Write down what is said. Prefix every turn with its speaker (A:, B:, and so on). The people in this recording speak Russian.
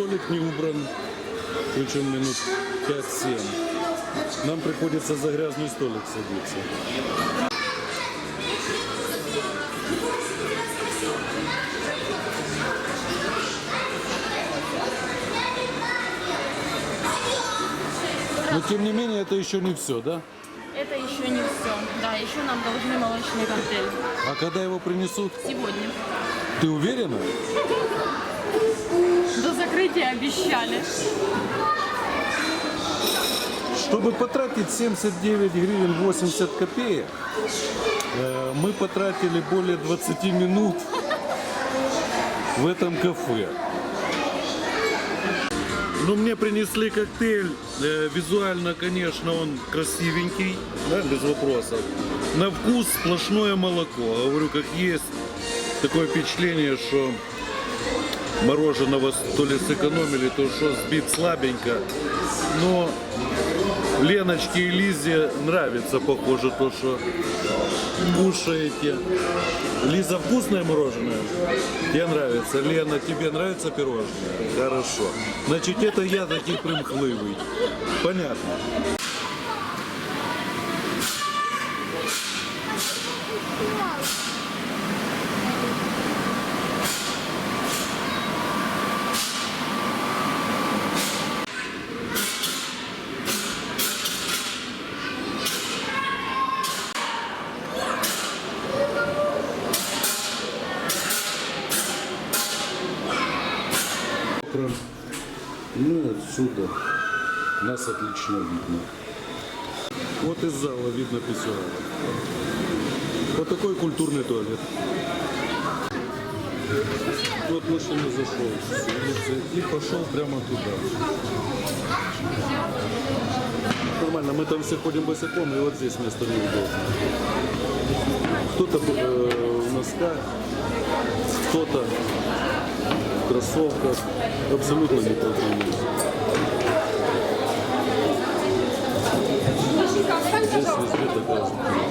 A: туалет не убран, причем минут 5-7. Нам приходится за грязный столик садиться. Но тем не менее это еще не все, да?
B: Это еще не все. Да, еще нам должны молочный коктейль.
A: А когда его принесут,
B: Сегодня.
A: ты уверена?
B: До закрытия обещали.
A: Чтобы потратить 79 гривен 80 копеек, э, мы потратили более 20 минут в этом кафе. Ну, мне принесли коктейль. Э, Визуально, конечно, он красивенький, да, без вопросов. На вкус сплошное молоко. Говорю, как есть. Такое впечатление, что мороженого то ли сэкономили, то что сбит слабенько. Но Леночке и Лизе нравится, похоже, то, что кушаете. Лиза, вкусное мороженое? Тебе нравится. Лена, тебе нравится пирожное? Хорошо. Значит, это я такой примхливый. Понятно. Ну и отсюда нас отлично видно. Вот из зала видно писсуар. Вот такой культурный туалет. Вот мужчина зашел с улицы и пошел прямо туда. Нормально, мы там все ходим босиком, и вот здесь место неудобно. Кто-то э, в носках, кто-то в кроссовках. Абсолютно не продвинут. Здесь везде такая же.